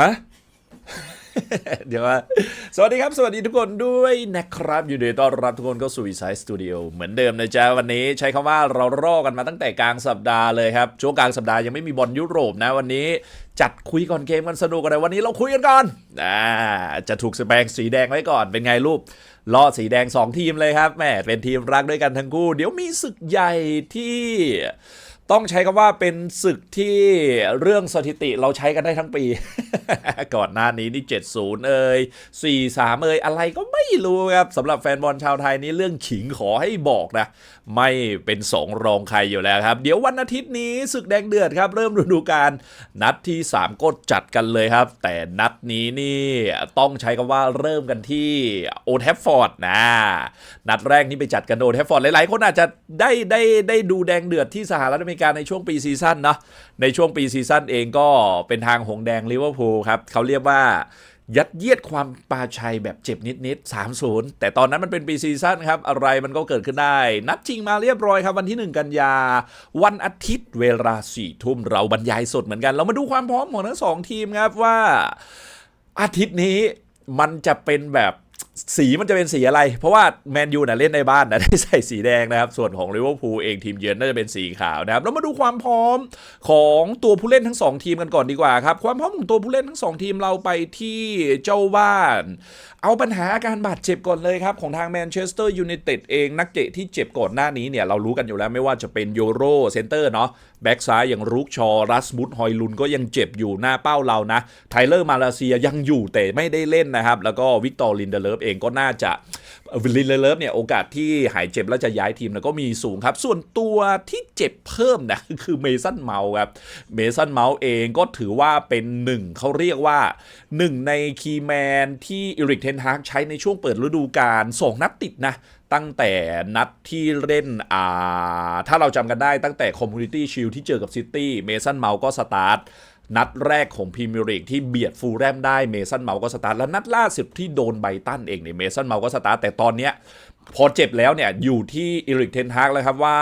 ฮะเดี๋ยวว่าสวัสดีครับ สวัสดีทุกคนด้วยนะครับอยู่ดีต้อนรับทุกคนเข้าสู่ Side Studio เหมือนเดิมนะจ๊ะ วันนี้ใช้คำว่าเรารอกันมาตั้งแต่กลางสัปดาห์เลยครับ ช่วงกลางสัปดาห์ยังไม่มีบอลยุโรปนะวันนี้ จัดคุยก่อนเกมกันสนุกกันเลยวันนี้เราคุยกันก่อนอ่าจะถูกสแปงสีแดงไว้ก่อนเป็นไงรูปล่อสีแดง 2 ทีมเลยครับแหมเป็นทีมรักด้วยกันทั้งคู่ เดี๋ยวมีศึกใหญ่ที่ ต้องใช้คำว่าเป็นศึกที่เรื่องสถิติเราใช้กันได้ทั้งปี ก่อนหน้านี้นี่ 70 เอ่ย43 เอ่ยอะไรก็ไม่รู้ครับสำหรับแฟนบอลชาวไทยนี่เรื่องขิงขอให้บอกนะ ไม่เป็นสองรองใครอยู่แล้วครับ เดี๋ยววันอาทิตย์นี้ศึกแดงเดือดครับ เริ่มฤดูกาลนัดที่ 3 ก็จัดกันเลยครับ แต่นัดนี้นี่ต้องใช้คำว่าเริ่มกันที่โอ t ทฟฟอร์ดนะนัดแรกนี่ไปจัดกันโอ t ทฟฟอร์ดหลายๆคนอาจจะได้ได้ได้ดูแดงเดือดที่สหรัฐอเมริกาในช่วงปีซีซั่นเนาะในช่วงปีซีซั่นเองก็เป็นทางหงแดงลิเวอร์พูลครับเขาเรียกว่ายัดเยียดความปาชัยแบบเจ็บนิดๆ 3-0 แต่ตอนนั้นมันเป็นปีซีซั่นครับ อะไรมันก็เกิดขึ้นได้ นัดจริงมาเรียบร้อยครับ วันที่ 1 กันยา วันอาทิตย์เวลาสี่ทุ่มเราบรรยายสดเหมือนกัน เรามาดูความพร้อมของทั้งสองทีมครับว่า อาทิตย์นี้มันจะเป็นแบบ สีมันจะเป็นสีอะไร เพราะว่าแมนยูน่ะเล่นในบ้านนะได้ใส่สีแดงนะครับ ส่วนของลิเวอร์พูลเองทีมเยือนน่าจะเป็นสีขาวนะครับเรามาดูความพร้อมของตัวผู้เล่นทั้งสองทีมกันก่อนดีกว่าครับ ความพร้อมของตัวผู้เล่นทั้งสองทีมเราไปที่เจ้าบ้าน เอาปัญหาอาการบาดเจ็บก่อนเลยครับ ของทางแมนเชสเตอร์ยูไนเต็ดเองนักเตะที่เจ็บก่อนหน้านี้เนี่ยเรารู้กันอยู่แล้วไม่ว่าจะเป็นโยโรเซนเตอร์เนาะ แบ็กซ้ายอย่างรุกชอรัสมุตฮอยลุนก็ยังเจ็บอยู่หน้าเป้าเรานะไทเลอร์มาเลเซียยังอยู่แต่ไม่ได้เล่นนะครับ แล้วก็วิกตอร์ลินเดเลฟเองก็น่าจะ ลินเดเลฟเนี่ยโอกาสที่หายเจ็บแล้วจะย้ายทีมแล้วก็มีสูงครับ ส่วนตัวที่เจ็บเพิ่มนะคือเมสันเมาครับเมสันเมาเองก็ถือว่าเป็นหนึ่งเขาเรียกว่าหนึ่งในคีแมนที่อิริกเทนฮากใช้ในช่วงเปิดฤดูกาลสองนัดติดนะตั้งแต่นัดที่เล่นอ่าถ้าเราจำกันได้ตั้งแต่คอมมูนิตี้ชิลที่เจอกับซิตี้เมสันเมาก็สตาร์ท นัดแรกของพรีเมียร์ลีกที่เบียดฟูลแรมได้เมสันเมาก็สตาร์ทแล้วนัดล่าสุดที่โดนไบตันเองเนี่ยเมสันเมาก็สตาร์ทแต่ตอนเนี้ยพอเจ็บแล้วเนี่ย อยู่ที่อิริกเทนฮากแล้วครับว่า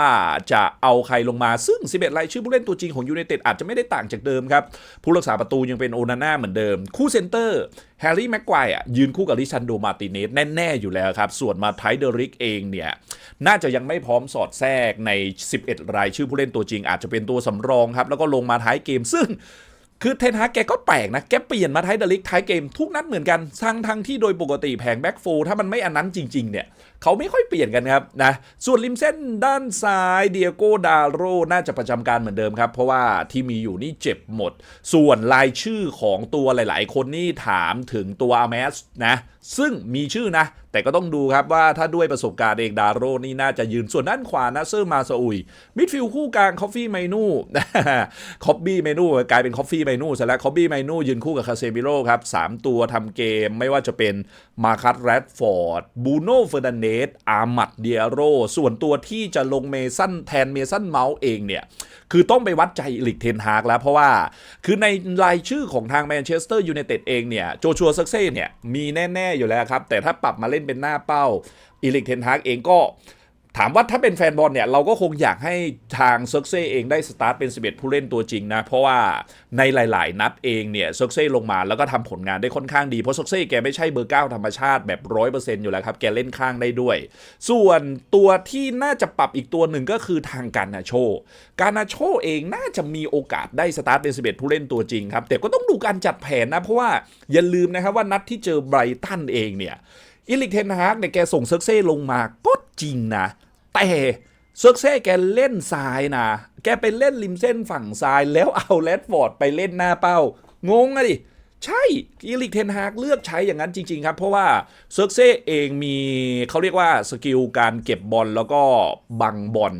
จะเอาใครลงมาซึ่ง 11 รายชื่อผู้เล่นตัวจริงของยูไนเต็ดอาจจะไม่ได้ต่างจากเดิมครับ ผู้รักษาประตูยังเป็นโอนาน่าเหมือนเดิม คู่เซนเตอร์ แฮร์รี่แม็กควายอะยืนคู่กับลิซันโดมาติเนสแน่ ๆ อยู่แล้วครับ ส่วนมาไทเดริกเองเนี่ย น่าจะยังไม่พร้อมสอดแทรกใน 11 รายชื่อผู้เล่นตัวจริง อาจจะเป็นตัวสำรองครับแล้วก็ลงมาท้ายเกมซึ่ง คือเทนฮากแกก็แปลกนะ แกเปลี่ยนมาท้ายเดลิกท้ายเกมทุกนัดเหมือนกันทั้งทั้งที่โดยปกติแผงแบ็กโฟถ้ามันไม่อันนั้นจริง ๆ เนี่ย เขาไม่ค่อยเปลี่ยนกันครับนะ ส่วนริมเส้นด้านซ้ายเดียโกดาโรน่าจะประจำการเหมือนเดิมครับ เพราะว่าที่มีอยู่นี่เจ็บหมด ส่วนรายชื่อของตัวหลาย ๆ คนนี่ถามถึงตัวอาแมสนะ ซึ่งมีชื่อนะ แต่ก็ต้องดูครับว่าถ้าด้วยประสบการณ์เองดาโรนี่น่าจะยืนส่วนด้านขวานะเซอร์มาซาอุยมิดฟิลด์คู่กลางคอฟฟี่ไมนูคอบบี้ไมนูกลายเป็นคอฟฟี่ไมนูซะแล้วคอบบี้ไมนูยืนคู่กับคาเซมิโร่ครับสามตัวทำเกมไม่ว่าจะเป็นมาคัตแรดฟอร์ดบูโน่เฟอร์นันเดสอามัดเดียโรส่วนตัวที่จะลงเมสันแทนเมสันเมาส์เองเนี่ยคือต้องไปวัดใจอิลิกเทนฮากแล้วเพราะว่า คือในรายชื่อของทางแมนเชสเตอร์ยูไนเต็ดเองเนี่ยโจชัวซักเซ่เนี่ยมีแน่ๆอยู่แล้วครับ แต่ถ้าปรับมาเล่นเป็นหน้าเป้าอิลิกเทนฮากเองก็ ถามว่าถ้าเป็นแฟนบอลเนี่ย เราก็คงอยากให้ทางเซิร์กเซ่เองได้สตาร์ทเป็น 11 ผู้เล่นตัวจริงนะ เพราะว่าในหลาย ๆ นัดเองเนี่ยเซิร์กเซ่ลงมาแล้วก็ทำผลงานได้ค่อนข้างดี เพราะเซิร์กเซ่แกไม่ใช่เบอร์ 9 ธรรมชาติแบบ 100%อยู่แล้วครับ แกเล่นข้างได้ด้วย ส่วนตัวที่น่าจะปรับอีกตัวหนึ่งก็คือทางการนาโช การนาโชเองน่าจะมีโอกาสได้สตาร์ทเป็น 11 ผู้เล่นตัวจริงครับแต่ก็ต้องดูการจัดแผนนะเพราะว่าอย่าลืมนะครับว่านัดที่เจอไบรตันเองเนี่ยอิลิกเทนฮากเนี่ยแกส่งเซิร์กเซ่ลงมาก็ จริงนะ แต่เซิร์เซ่แกเล่นซ้ายนะ แกไปเล่นริมเส้นฝั่งซ้ายแล้วเอาแรดฟอร์ดไปเล่นหน้าเป้า งงอะดิ ใช่อีลิกเทนฮากเลือกใช้อย่างนั้นจริง ๆ ครับ เพราะว่าเซิร์เซ่เองมีเขาเรียกว่าสกิลการเก็บบอลแล้วก็บังบอล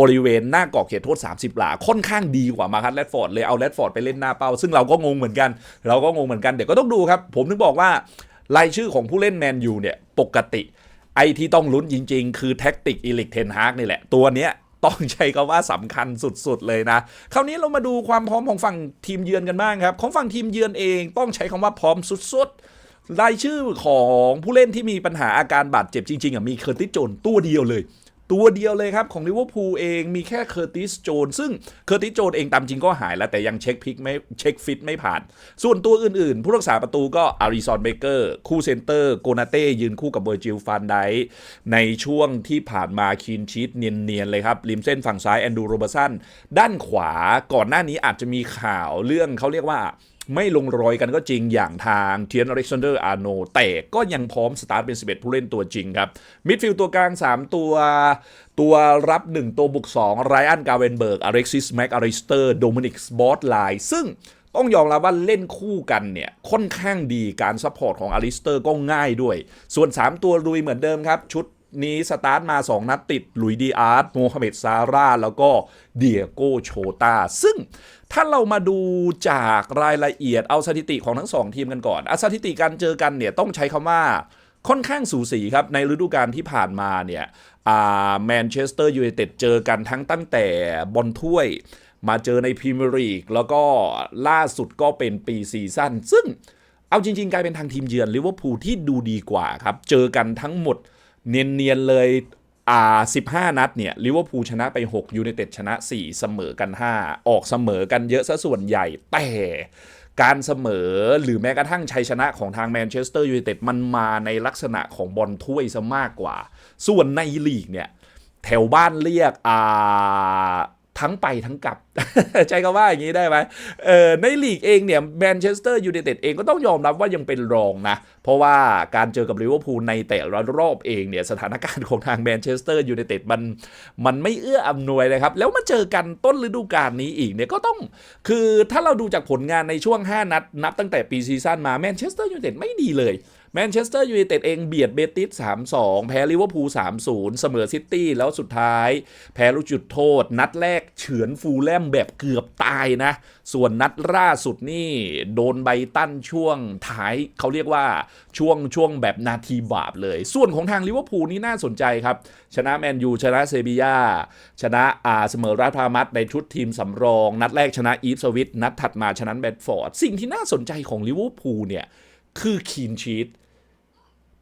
บริเวณหน้ากรอบเขตโทษ 30 หลา ค่อนข้างดีกว่ามาคัตแรดฟอร์ดเลยเอาแรดฟอร์ดไปเล่นหน้าเป้า ซึ่งเราก็งงเหมือนกัน เราก็งงเหมือนกันเดี๋ยวก็ต้องดูครับ ผมถึงบอกว่ารายชื่อของผู้เล่นแมนยูเนี่ยปกติ ไอ้ที่ต้องลุ้นจริง ๆ คือแท็กติกอิลิกเทนฮากนี่แหละ ตัวเนี้ยต้องใช้คำว่าสำคัญสุดๆเลยนะ คราวนี้เรามาดูความพร้อมของฝั่งทีมเยือนกันบ้างครับ ของฝั่งทีมเยือนเองต้องใช้คำว่าพร้อมสุดๆรายชื่อของผู้เล่นที่มีปัญหาอาการบาดเจ็บจริงๆอะมีเคอร์ติสโจนตัวเดียวเลย ตัวเดียวเลยครับ ของลิเวอร์พูลเองมีแค่เคอร์ติสโจนซึ่งเคอร์ติสโจนเองตามจริงก็หายแล้ว แต่ยังเช็คพิกไม่เช็คฟิตไม่ผ่าน ส่วนตัวอื่นๆ ผู้รักษาประตูก็อาริซอนเบเกอร์คู่เซนเตอร์โกนาเต้ยืนคู่กับเบอร์จิลฟานไดในช่วงที่ผ่านมาคีนชีตเนียนๆเลยครับริมเส้นฝั่งซ้ายแอนดูโรเบอร์สันด้านขวาก่อนหน้านี้อาจจะมีข่าวเรื่องเขาเรียกว่า ไม่ลงรอยกันก็จริงอย่างทางเทียนอเล็กซานเดอร์อาร์โนแต่ก็ยังพร้อมสตาร์ทเป็น 11 ผู้เล่นตัวจริงครับ มิดฟิลด์ตัวกลาง 3 ตัว ตัวรับ 1 ตัวบุก 2 ไรอันกาเวนเบิร์กอเล็กซิสแม็กอาริสเตอร์โดมินิกสบอสไลซึ่งต้องยอมรับว่าเล่นคู่กันเนี่ย ค่อนข้างดีการซัพพอร์ตของอาริสเตอร์ก็ง่ายด้วย ส่วน 3 ตัวลุยเหมือนเดิมครับ ชุด นี้สตาร์ทมา 2 นัดติดหลุยดีอาร์ตโมฮัมเหม็ดซาร่า แล้วก็เดียโกโชตา ซึ่งถ้าเรามาดูจากรายละเอียดเอาสถิติของทั้งสองทีมกันก่อนอสถิติการเจอกันเนี่ยต้องใช้คำว่าค่อนข้างสูสีครับ ในฤดูกาลที่ผ่านมาเนี่ยแมนเชสเตอร์ยูไนเต็ดเจอกันทั้งตั้งแต่บอลถ้วย มาเจอในพรีเมียร์ลีกแล้วก็ล่าสุดก็เป็นปีซีซั่นซึ่งเอาจริง ๆ กลายเป็นทางทีมเยือนลิเวอร์พูลที่ดูดีกว่าครับ เจอกันทั้งหมด เนียนๆเลยอ่า15 นัดเนี่ยลิเวอร์พูลชนะไป 6 ยูไนเต็ดชนะ 4 เสมอกัน 5 ออกเสมอกันเยอะซะส่วนใหญ่แต่การเสมอหรือแม้กระทั่งชัยชนะของทางแมนเชสเตอร์ยูไนเต็ดมันมาในลักษณะของบอลถ้วยซะมากกว่า ส่วนในลีกเนี่ย แถวบ้านเรียกอ่า ทั้งไปทั้งกลับใจก็ว่าอย่างนี้ได้ไหมเออในลีกเองเนี่ยแมนเชสเตอร์ยูไนเต็ดเองก็ต้องยอมรับว่ายังเป็นรองนะ เพราะว่าการเจอกับลิเวอร์พูลในแต่ละรอบเองเนี่ยสถานการณ์ของทางแมนเชสเตอร์ยูไนเต็ดมันมันไม่เอื้ออำนวยเลยครับ แล้วมาเจอกันต้นฤดูกาลนี้อีกเนี่ยก็ต้องคือถ้าเราดูจากผลงานในช่วง 5 นัด นับตั้งแต่ปีซีซั่นมาแมนเชสเตอร์ยูไนเต็ดไม่ดีเลย แมนเชสเตอร์ยูไนเต็ดเองเบียดเบติส 3-2 แพ้ลิเวอร์พูล 3-0 เสมอซิตี้ แล้วสุดท้าย แพ้ลูกจุดโทษ นัดแรกเฉือนฟูลแลมแบบเกือบตายนะ ส่วนนัดล่าสุดนี่ โดนไบตันช่วงท้ายเขาเรียกว่าช่วงช่วงแบบนาทีบาปเลย ส่วนของทางลิเวอร์พูลนี่น่าสนใจครับ ชนะแมนยู ชนะเซบียา ชนะอาเสมอราชพามัดในชุดทีมสำรอง นัดแรกชนะอีฟสวิตนัดถัดมาชนะแบดฟอร์ด สิ่งที่น่าสนใจของลิเวอร์พูลเนี่ยคือคีนชีต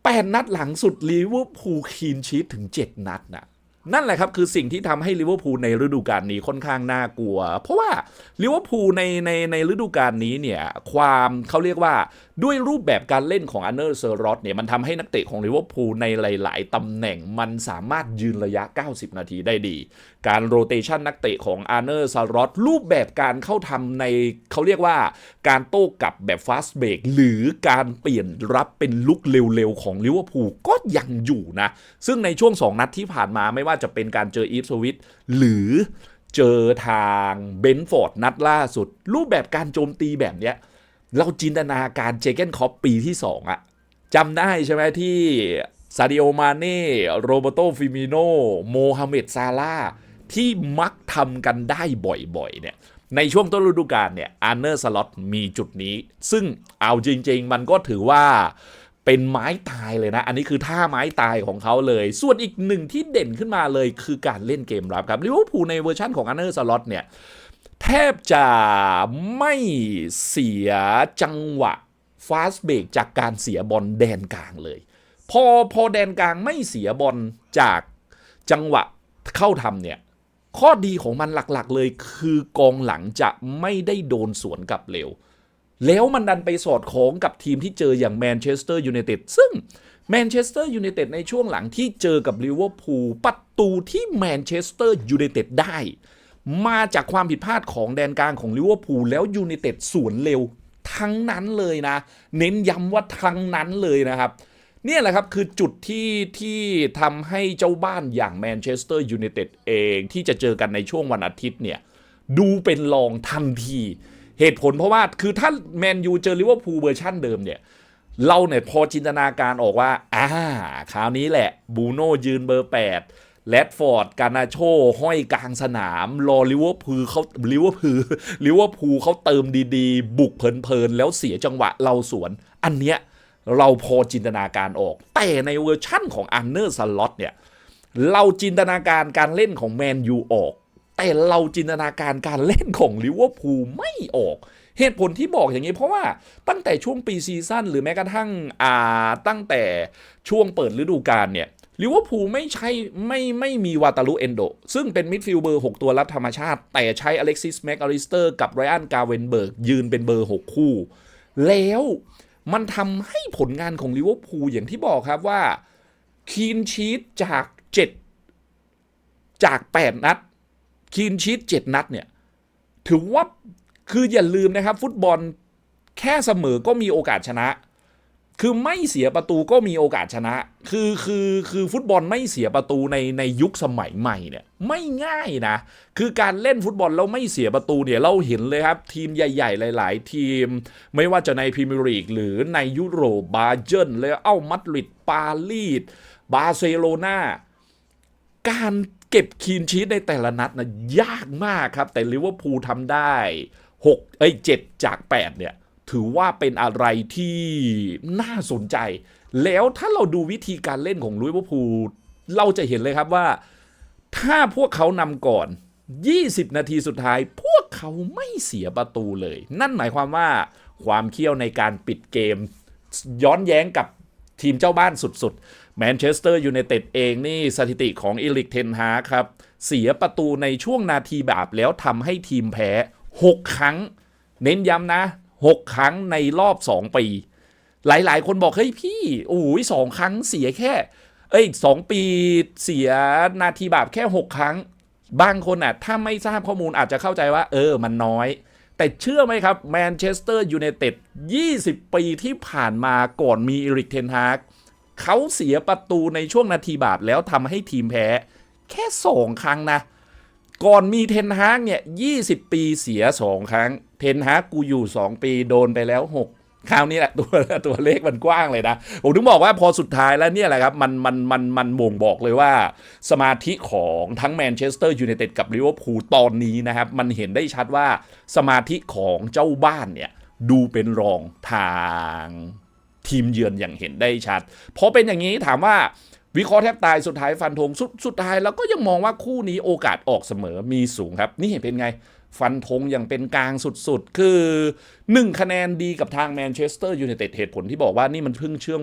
แปดนัดหลังสุดลิเวอร์พูลคีนชีตถึง 7 นัดนะ นั่นแหละครับคือสิ่งที่ทำให้ลิเวอร์พูลในฤดูกาลนี้ค่อนข้างน่ากลัว เพราะว่าลิเวอร์พูลในในในฤดูกาลนี้เนี่ยความเขาเรียกว่าด้วยรูปแบบการเล่นของอันเนอร์เซอร์รอตเนี่ยมันทำให้นักเตะของลิเวอร์พูลในหลาย ๆตำแหน่งมันสามารถยืนระยะ 90 นาทีได้ดี การโรเตชันนักเตะของอาร์เนอร์เซารอตรูปแบบการเข้าทำในเขาเรียกว่าการโต้กลับแบบฟาสเบรกหรือการเปลี่ยนรับเป็นลุกเร็ว ๆ ของลิเวอร์พูลก็ยังอยู่นะซึ่งในช่วง 2 นัดที่ผ่านมาไม่ว่าจะเป็นการเจออีฟสวิตหรือเจอทางเบนฟอร์ดนัดล่าสุด รูปแบบการโจมตีแบบเนี้ย เราจินตนาการเจเกนคอปปีที่ 2อะจำได้ใช่ไหมที่ซาดิโอมาเน่โรเบโตฟิมิโนโมฮัมเหม็ดซาลาที่มักทำกันได้บ่อยๆเนี่ยในช่วงต้นฤดูกาลเนี่ยอาร์เนอร์สล็อตมีจุดนี้ ซึ่งเอาจริง ๆ มันก็ถือว่า เป็นไม้ตายเลยนะ อันนี้คือท่าไม้ตายของเขาเลย ส่วนอีกหนึ่งที่เด่นขึ้นมาเลยคือการเล่นเกมรับครับลิเวอร์พูลในเวอร์ชันของอาร์เนอร์สล็อตเนี่ย แทบจะไม่เสียจังหวะฟาสเบรกจากการเสียบอลแดนกลางเลย พอพอแดนกลางไม่เสียบอลจากจังหวะเข้าทำเนี่ยข้อดีของมันหลักๆเลยคือกองหลังจะไม่ได้โดนสวนกลับเร็ว แล้วมันดันไปสอดคล้องกับทีมที่เจออย่างแมนเชสเตอร์ยูไนเต็ดซึ่งแมนเชสเตอร์ยูไนเต็ดในช่วงหลังที่เจอกับลิเวอร์พูลประตูที่แมนเชสเตอร์ยูไนเต็ดได้ มาจากความผิดพลาดของแดนกลางของลิเวอร์พูลแล้วยูไนเต็ดสวนเร็วทั้งนั้นเลยนะ เน้นย้ำว่าทั้งนั้นเลยนะครับเนี่ยแหละครับคือจุดที่ที่ทำให้เจ้าบ้านอย่างแมนเชสเตอร์ยูไนเต็ดเองที่จะเจอกันในช่วงวันอาทิตย์เนี่ยดูเป็นรองทันที เหตุผลเพราะว่าคือถ้าแมนยูเจอลิเวอร์พูลเวอร์ชันเดิมเนี่ยเราเนี่ยพอจินตนาการออกว่า อ่า คราวนี้แหละ บูโน่ยืนเบอร์ 8 แรดฟอร์ด กานาโช ห้อยกลางสนาม รอลิเวอร์พูลเขาลิเวอร์พูลลิเวอร์พูลเขาเติมดีๆ บุกเพลินๆ แล้วเสียจังหวะเราสวน อันเนี้ยเราพอจินตนาการออก แต่ในเวอร์ชั่นของอันเนอร์สล็อตเนี่ย เราจินตนาการการเล่นของแมนยูออก แต่เราจินตนาการการเล่นของลิเวอร์พูลไม่ออก เหตุผลที่บอกอย่างนี้เพราะว่าตั้งแต่ช่วงปีซีซั่นหรือแม้กระทั่งอ่าตั้งแต่ช่วงเปิดฤดูกาลเนี่ยลิเวอร์พูลไม่ใช่ไม่ไม่มีวาตาลุเอนโด ซึ่งเป็นมิดฟิลด์เบอร์ 6 ตัวรับธรรมชาติ แต่ใช้อเล็กซิสแม็กอลิสเตอร์กับไรอันกาเวนเบิร์กยืนเป็นเบอร์ 6 คู่ แล้วมันทำให้ผลงานของลิเวอร์พูลอย่างที่บอกครับว่า คีนชีตจาก 7 จาก 8 นัด คีนชีต7นัดเนี่ยถือว่าคืออย่าลืมนะครับ ฟุตบอลแค่เสมอก็มีโอกาสชนะ คือไม่เสียประตูก็มีโอกาสชนะ คือคือคือฟุตบอลไม่เสียประตูในในยุคสมัยใหม่เนี่ยไม่ง่ายนะ คือการเล่นฟุตบอลแล้วไม่เสียประตูเนี่ยเราเห็นเลยครับ ทีมใหญ่ ๆ หลาย ๆ ทีม ไม่ว่าจะในพรีเมียร์ลีกหรือในยุโรปบาเจิร์นเลยเอ้ามาดริดปารีสบาร์เซโลนาการ เก็บคีนชีตในแต่ละนัดนะยากมากครับ แต่ลิเวอร์พูลทำได้6เอ้ย7จาก 8 เนี่ย ถือว่าเป็นอะไรที่น่าสนใจ แล้วถ้าเราดูวิธีการเล่นของลิเวอร์พูลเราจะเห็นเลยครับว่า ถ้าพวกเขานำก่อน 20 นาทีสุดท้าย พวกเขาไม่เสียประตูเลย นั่นหมายความว่าความเคี่ยวในการปิดเกม ย้อนแย้งกับทีมเจ้าบ้านสุดๆ แมนเชสเตอร์ยูไนเต็ดเองนี่สถิติของอิลิกเทนฮาครับ เสียประตูในช่วงนาทีแบบแล้วทำให้ทีมแพ้ 6 ครั้ง เน้นย้ำนะ 6 ครั้งในรอบ 2 ปี หลายๆ คนบอก เฮ้ยพี่โอ้ยสองครั้งเสียแค่ เอ้ยสองปีเสียนาทีบาปแค่ 6 ครั้ง บางคนอะถ้าไม่ทราบข้อมูลอาจจะเข้าใจว่า เออมันน้อยแต่เชื่อไหมครับแมนเชสเตอร์ยูไนเต็ด 20 ปีที่ผ่านมาก่อนมีอริกเทนฮาก เขาเสียประตูในช่วงนาทีบาปแล้วทำให้ทีมแพ้ แค่สองครั้งนะ ก่อนมีเทนฮากเนี่ย20 ปีเสีย2ครั้ง เทนฮากกูอยู่ 2 ปีโดนไปแล้ว 6คราวนี้แหละตัวตัวเลขมันกว้างเลยนะ ผมถึงบอกว่าพอสุดท้ายแล้วเนี่ยแหละครับ มันมันมันมันบ่งบอกเลยว่า สมาธิของทั้งแมนเชสเตอร์ยูไนเต็ดกับลิเวอร์พูลตอนนี้นะครับ มันเห็นได้ชัดว่าสมาธิของเจ้าบ้านเนี่ย ดูเป็นรองทาง ทีมเยือนอย่างเห็นได้ชัดพอเป็นอย่างนี้ถามว่าวิเคราะห์แทบตายสุดท้ายฟันธงสุดสุดท้ายแล้วก็ยังมองว่าคู่นี้โอกาสออกเสมอมีสูงครับ นี่เห็นเป็นไง ฟันธงอย่างเป็นกลางสุดๆ คือ 1 คะแนนดีกับทางแมนเชสเตอร์ยูไนเต็ดเหตุผลที่บอกว่านี่มันเพิ่งเชื่อง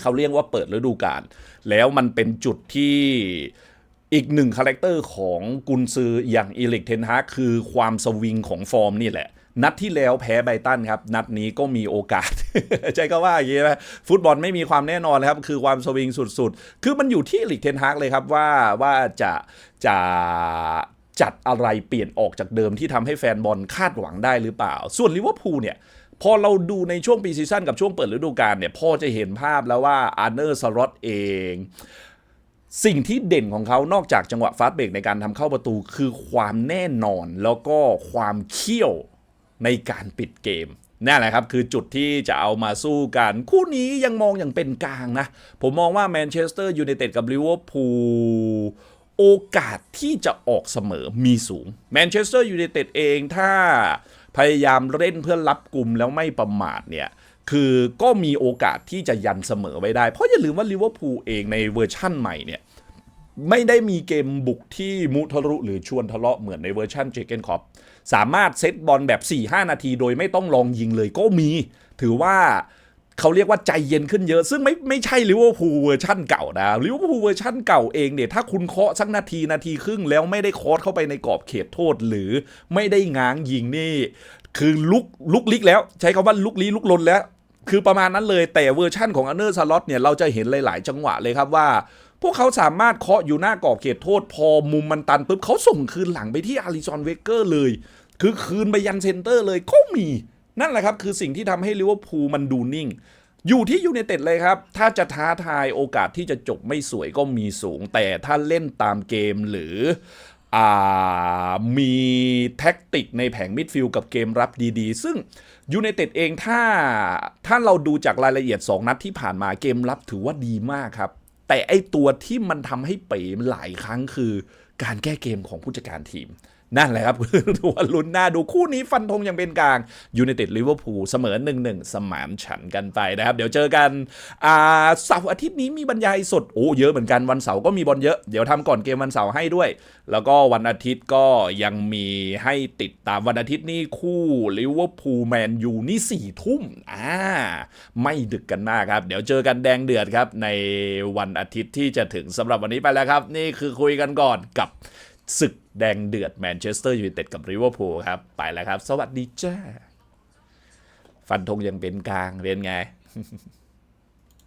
เขาเรียกว่าเปิดฤดูกาลแล้วมันเป็นจุดที่อีกหนึ่งคาแรคเตอร์ของกุนซืออย่างอีลิกเทนฮาคือความสวิงของฟอร์มนี่แหละ นัดที่แล้วแพ้ไบตันครับ นัดนี้ก็มีโอกาส ใช่ก็ว่าอย่างนี้ไหมฟุตบอลไม่มีความแน่นอนครับ คือความสวิงสุดๆ คือมันอยู่ที่ลิกเทนฮากเลยครับว่าว่าจะจะจัดอะไรเปลี่ยนออกจากเดิมที่ทำให้แฟนบอลคาดหวังได้หรือเปล่า ส่วนลิเวอร์พูลเนี่ยพอเราดูในช่วงปีซีซั่นกับช่วงเปิดฤดูกาลเนี่ยพอจะเห็นภาพแล้วว่าอาร์เนอร์สล็อตเองสิ่งที่เด่นของเขานอกจากจังหวะฟาสต์เบรกในการทำเข้าประตูคือความแน่นอนแล้วก็ความเขี้ยว ในการปิดเกมนั่นแหละครับ คือจุดที่จะเอามาสู้กัน คู่นี้ยังมองอย่างเป็นกลางนะ ผมมองว่าแมนเชสเตอร์ยูไนเต็ดกับลิเวอร์พูลโอกาสที่จะออกเสมอมีสูงแมนเชสเตอร์ยูไนเต็ดเองถ้าพยายามเล่นเพื่อรับกลุ่มแล้วไม่ประมาทเนี่ยคือก็มีโอกาสที่จะยันเสมอไว้ได้ เพราะอย่าลืมว่าลิเวอร์พูลเองในเวอร์ชั่นใหม่เนี่ยไม่ได้มีเกมบุกที่มุทะลุหรือชวนทะเลาะเหมือนในเวอร์ชันเจเกนคอป สามารถเซตบอลแบบ 4-5 นาที โดยไม่ต้องลองยิงเลยก็มี ถือว่าเขาเรียกว่าใจเย็นขึ้นเยอะ ซึ่งไม่ไม่ใช่ลิเวอร์พูลเวอร์ชั่นเก่านะลิเวอร์พูลเวอร์ชั่นเก่าเองเนี่ยถ้าคุณเคาะสักนาทีนาทีครึ่งแล้วไม่ได้คอสเข้าไปในกรอบเขตโทษ หรือไม่ได้ง้างยิงนี่ คือลุกลุกลิกแล้ว ใช้คำว่าลุกลี้ลุกลนแล้ว คือประมาณนั้นเลยแต่เวอร์ชั่นของอันเนอร์สล็อตเนี่ยเราจะเห็นหลาย ๆ จังหวะเลยครับว่าพวกเขาสามารถเคาะอยู่หน้ากรอบเขตโทษ พอมุมมันตันปุ๊บเขาส่งคืนหลังไปที่อาริซอนเวเกอร์เลย คือคืนไปยันเซนเตอร์เลยก็มีนั่นแหละครับ คือสิ่งที่ทำให้ลิเวอร์พูลมันดูนิ่ง อยู่ที่ยูไนเต็ดเลยครับ ถ้าจะท้าทายโอกาสที่จะจบไม่สวยก็มีสูง แต่ถ้าเล่นตามเกมหรือมีแท็กติกในแผงมิดฟิลกับเกมรับดีๆ ซึ่งยูไนเต็ดเองถ้าถ้าเราดูจากรายละเอียด 2 นัดที่ผ่านมาเกมรับถือว่าดีมากครับ แต่ไอตัวที่มันทำให้เป๋หลายครั้งคือการแก้เกมของผู้จัดการทีม นั่นแหละครับตัวลุ้นหน้าดูคู่นี้ฟันธงยังเป็นกลางยู i นเต็ดลิเวอร์พูลเสมอ1-1สมานฉันกันไปนะครับ เดี๋ยวเจอกันอ่าเสาร์อาทิตย์นี้มีบรรยายสดโอ้เยอะเหมือนกันวันเสาร์ก็มีบอลเยอะเดี๋ยวทำก่อนเกมวันเสาร์ให้ด้วย แล้วก็วันอาทิตย์ก็ยังมีให้ติดตามวันอาทิตย์นี่คู่ลิเวอร์พูลแมนยูนี่สี่ทุ่มอ่าไม่ดึกกันมากครับ เดี๋ยวเจอกันแดงเดือดครับในวันอาทิตย์ที่จะถึงสำหรับวันนี้ไปแล้วครับ นี่คือคุยกันก่อนกับ ศึกแดงเดือดแมนเชสเตอร์ยูไนเต็ดกับลิเวอร์พูลครับ ไปแล้วครับ สวัสดีจ้า ฟันธงยังเป็นกลางเป็นไง